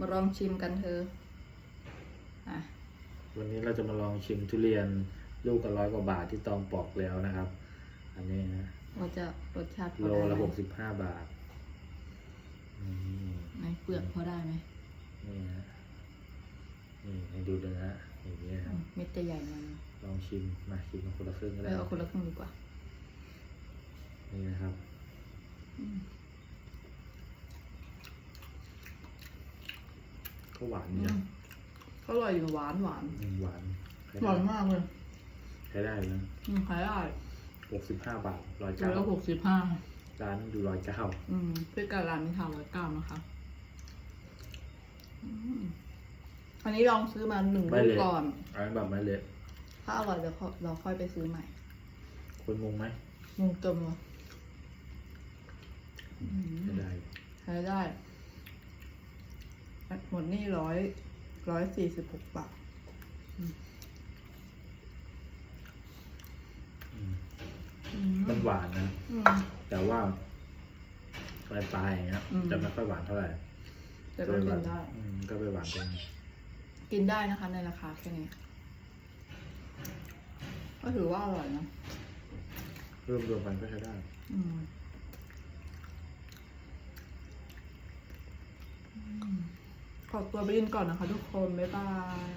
มาลองชิมกันเธออะวันนี้เราจะมาลองชิมทุเรียนลูกละร้อยกว่าบาทที่ตองปอกแล้วนะครับ อันนี้นะว่าจะรสชาติพอโลได้ละไหหมกสิบห้าบาทอืมในเปลือกพอได้ไหมนี่นะนี่ให้ดูเนื้ออย่างนี้ยครับเม็ดจะใหญ่หน่อยลองชิมมาชิมมาคนละครึ่งก็เอได้ อเอาคนละครึ่งดีกว่า นี่นะครับ อืม ก็หวานดีนะอร่อยอยู่หวานหวานอืมหวานใช้หวานมากเลยใช้ได้นะอืมขายได้หกสิบห้าบาทร้อยกิเก้าโลหกสิบห้าร้านอยู่ร้อยเก้าอืมพี่การร้านนี้ทำร้อยเก้านะคะอืมอันนี้ลองซื้อมาหนึ่งลูกก่อน อันนั้นแบบไม่เละถ้าอร่อยเดี๋ยวเราเราค่อยไปซื้อใหม่คนงงไหมงงเติมเลยอืมใช้ได้ ใช้ได้ หมดนี่ร้อยร้อยสี่สิบหกบาทอืมอืมมันหวานนะ อืม แต่ว่าปลายปลายๆอย่างเงี้ยอืม จะไม่ค่อยหวานเท่าไหร่แต่ก็กินได้ อืมก็ไปหวานตรงกินได้นะคะในราคาแค่นี้ ก็ถือว่าอร่อยนะ รวมรวมๆกันก็ใช้ได้ อืมอืม ขอตัวไปกินก่อนนะคะทุกคน บ๊ายบาย